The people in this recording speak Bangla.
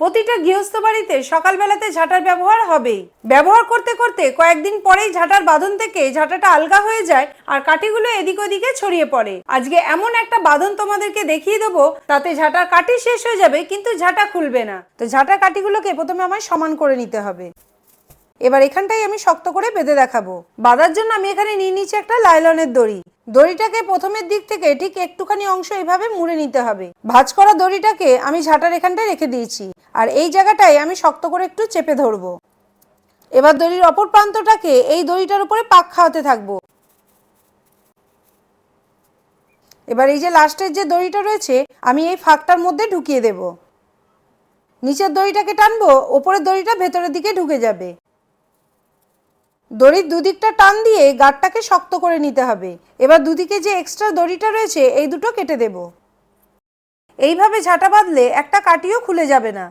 প্রতিটা গৃহস্থ বাড়িতে সকালবেলাতে ঝাঁটার ব্যবহার হবেই। ব্যবহার করতে করতে কয়েকদিন পরেই ঝাঁটার বাঁধন থেকে ঝাঁটাটা আলগা হয়ে যায় আর কাঠিগুলো এদিক ওদিকে ছড়িয়ে পড়ে। আজকে এমন একটা বাঁধন তোমাদেরকে দেখিয়ে দেবো, তাতে ঝাঁটার কাঠি শেষ হয়ে যাবে, কিন্তু ঝাঁটা খুলবে না। তো ঝাঁটার কাঠিগুলোকে প্রথমে আমায় সমান করে নিতে হবে। এবার এখানটাই আমি শক্ত করে বেঁধে দেখাবো। বাঁধার জন্য আমি এখানে নিয়ে নিচ্ছি একটা লাইলনের দড়ি। দড়িটাকে প্রথমের দিক থেকে ঠিক একটুখানি অংশ এভাবে মুড়ে নিতে হবে। ভাঁজ করা দড়িটাকে আমি ঝাঁটার এখানটায় রেখে দিয়েছি আর এই জায়গাটায় আমি শক্ত করে একটু চেপে ধরবো। এবার দড়ির অপর প্রান্তটাকে এই দড়িটার উপরে পাক খাওয়াতে থাকব। এবার এই যে লাস্টের যে দড়িটা রয়েছে, আমি এই ফাঁকটার মধ্যে ঢুকিয়ে দেব। নিচের দড়িটাকে টানবো, ওপরের দড়িটা ভেতরের দিকে ঢুকে যাবে। দড়ির দুদিকটা টান দিয়ে গাঁটটাকে শক্ত করে নিতে হবে। এবার দুদিকে যে এক্সট্রা দড়িটা রয়েছে, এই দুটো কেটে দেব। এইভাবে ঝাঁটা বাঁধলে একটা কাটিও খুলে যাবে না।